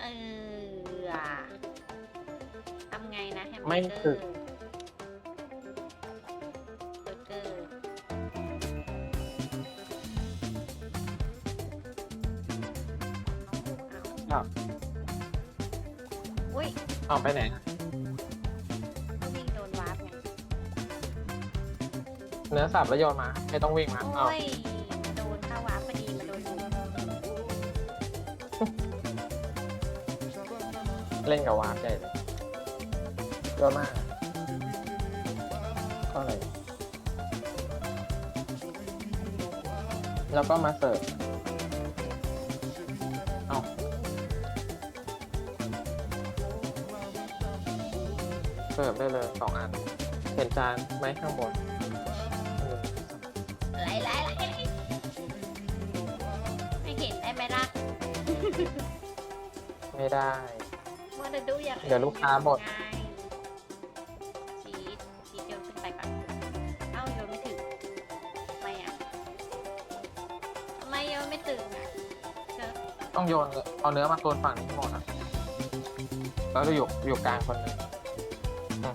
เอออะทำไงนะแฮมเบอไม่ร์เกถึอกร์เบอร์เกอร์เอาครับ อุ้ย เอาไปไหนก็วิ่งโดนวาร์ปไงเนื้อสับแล้วโยนมา ไม่ต้องวิ่งมาเอาโอ้ยมาโดนเข้าวาร์ปพอดีมาโดนลุมเล่นกับวาร์ปใหญ่เลยโยนมาก็เลยแล้วก็มาเสิร์ฟเอา เสิร์ฟได้เลยสองอันเห็นจานไหมข้างบนอืมไหลไหลไหลไม่เห็นได้ไหมล่ะไม่ได้ มัวแต่ดูอย่างเดี๋ยวลูกค้าหมดไงชีสชีสโยนขึ้นไปก่อนเอ้าโยนไม่ถึงทำไมอะทำไมโยนไม่ถึงอะเจอต้องโยนเลยเอาเนื้อมาโซนฝั่งนี้ให้หมดอะแล้วจะอยู่อยู่กลางคนหนึ่ง อืม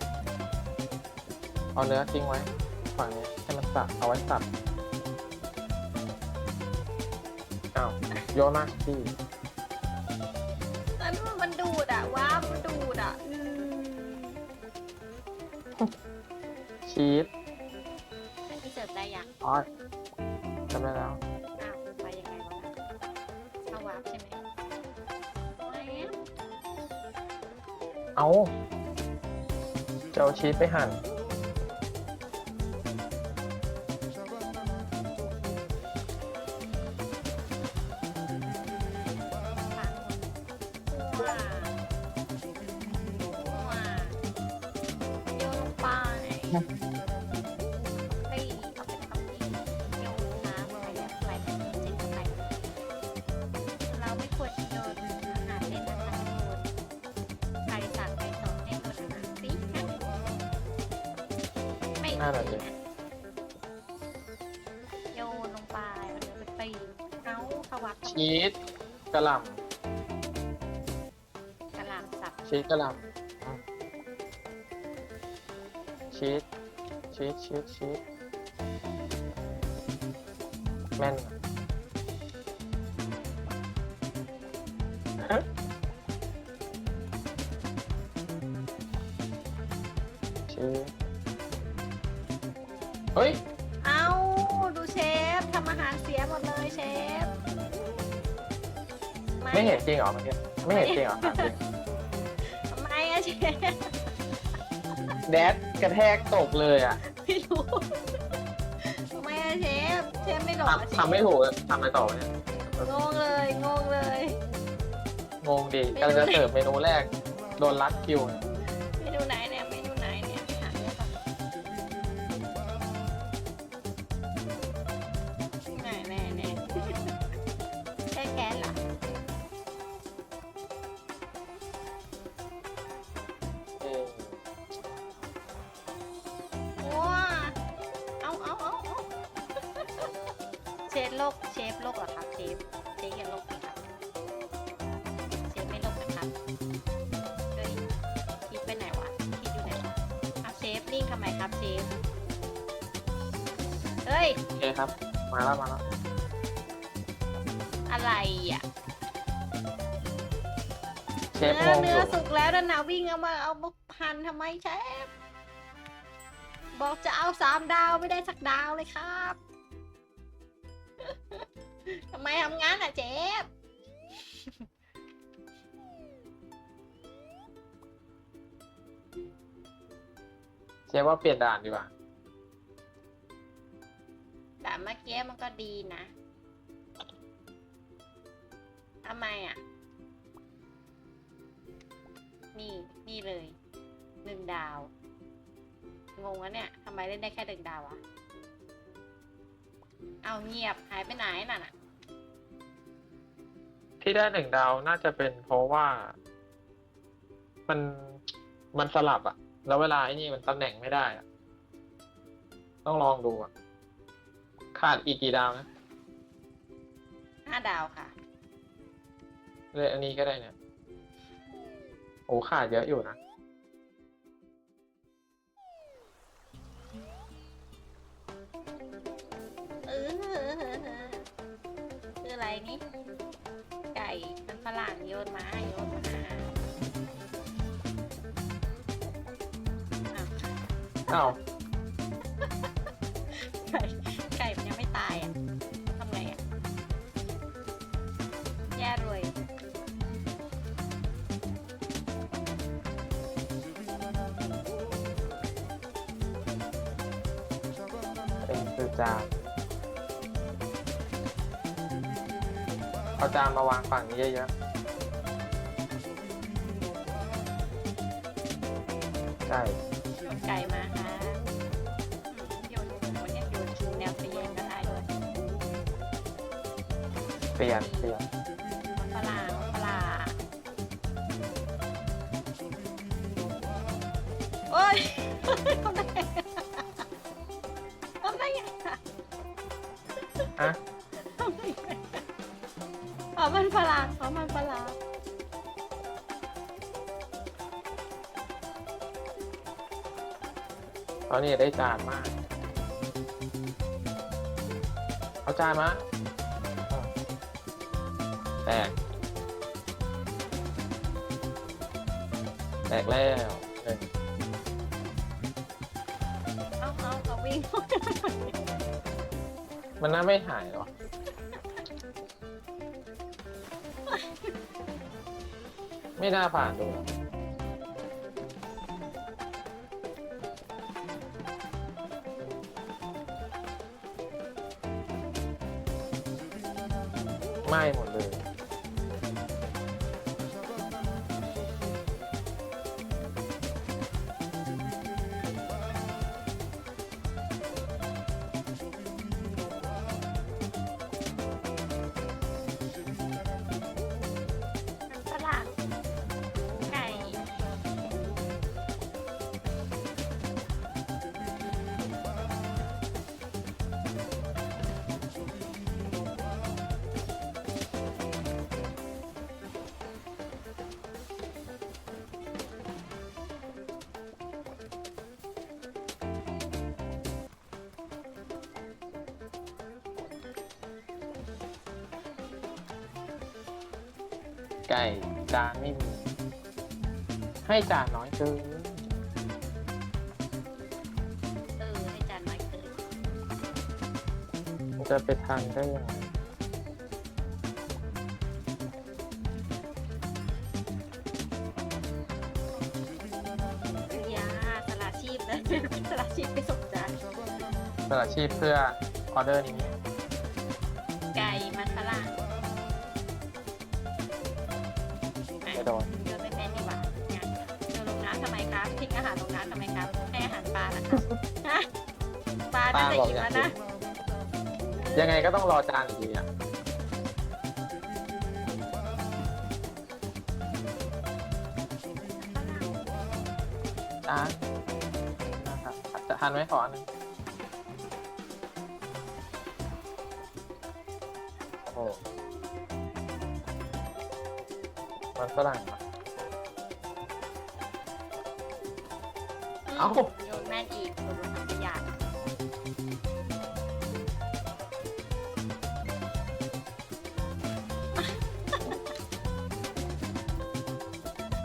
เอาเนื้อทิ้งไว้ฝั่งนี้ให้มันสับเอาไว้สับอ้าวโยนมาที่มันมันดูดอะว้าวมันดูดอะอืมชีสอันที่เสิร์ฟได้ยังอ๋อจำได้แล้ว อ้าวไปยังไงวะเข้าวาร์ปใช่ไหมไม่อะเอา จะเอาชีสไปหั่น น่ารักดีนะโยนลงไปเอาเนื้อไปตีเอาเข้าวัดเข้าชีสกระหล่กระหล่ำสับำชีสกระหล่ำอืมชีสชีสชีสชีสแม่นฮะชีส เฮ้ย เอาดูเชฟทำอาหารเสียหมดเลยเชฟไม่เห็นจริงเหรอเมื่อกี้ไม่เห็นจริงเหรอถามจริงทำไมอะเชฟแดดกระแทกตกเลยอะไม่รู้ทำไมอะเชฟเชฟไม่หลอกอะเชฟทำทำไม่ถูกอะทำอะไรต่อวะเนี่ยงงเลยงงเลย งงดีกำลังจะเสิร์ฟเมนูแรก โดนรัดคิวเนี่ย ฟโลกเชฟโลกเหรอครับเชฟเชฟอย่าโลกนะครับเชฟไม่โลกนะครับเฮ้ยคิดไปไหนวะคิดอยู่ไหนวะเอาเชฟนิ่งทำไมครับเชฟเฮ้ย โอเคครับ มาแล้วมาแล้วอะไรอะเชเนื้ฟองงอเนื้อยู่สุกแล้วนะนะวิ่งเอามาเอามาพันทำไมเชฟบอกจะเอาสามดาวไม่ได้สักดาวเลยครับ ทำไมทำงานอะเชฟเชฟว่าเปลี่ยนด่านดีกว่า แต่เมื่อกี้มันก็ดีนะทำไมอะ นี่นี่เลยหนึ่งดาว งงแล้วเนี่ยทำไมเล่นได้แค่หนึ่งดาวอะเอาเงียบหายไปไหนน่ะน่ะ ที่ได้หนึ่งดาวน่าจะเป็นเพราะว่า มันมันสลับอะแล้วเวลาไอ้นี่มันตำแหน่งไม่ได้อะต้องลองดูอะขาดอีกกี่ดาวนะห้าดาวค่ะ เลยอันนี้ก็ได้เนี่ย โอ้ขาดเยอะอยู่นะ เออคืออะไรนี่ ไก่มันฝรั่งโยนมาโยนมาอ้าวอ้าวไก่ไก่มันยังไม่ตายอะทำไงอะแย่เลยเป็นคือจา เอาจานมาวางฝั่งนี้เยอะๆใช่โยนไก่มาค่ะอืมโยนวันนี้โยนชิงแนวไปแย่งก็ได้ด้วยเปลี่ยนเปลี่ยนฝรั่งฝรั่งโอ้ย มันฝรั่งอ๋อมันฝรั่งตอนนี้ได้จานมาก เอาจานมาอืมแตก แตกแล้วหนึ่งเอาเอาเอาวิ่ง มันน่าไม่หายหรอ ไม่น่าผ่านดูไหม่หมด ไก่จานไม่มี ให้จานน้อยเกินเออให้จานน้อยเกินมันจะไปทันได้ยังไงยาสละชีพเลย สละชีพไปส่งจานสละชีพเพื่อออเดอร์นี้ ไม่โดนโยนไม่แม่นดีกว่างั้นโยนลงน้ำทำไมครับทิ้งอาหารลงน้ำทำไมครับให้อาหารปลาล่ะครับฮะปลาน่าจะอิ่มแล้วนะยังไงก็ต้องรอจานอยู่ดีอะจานนะครับจะทานไหมขออันหนึง มันฝรั่งเหรอ เอ้า โยนแม่นอีกโยนลงถังขยะ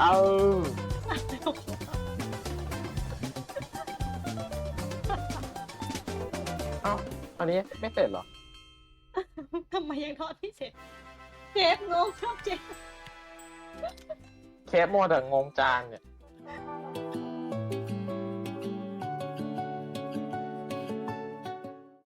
เอาเอ้า อันนี้ไม่เสร็จเหรอ ทำไมยังทอดไม่เสร็จเชฟงงชอบเชฟ เคฟโมวแต่งงจานเนี่ย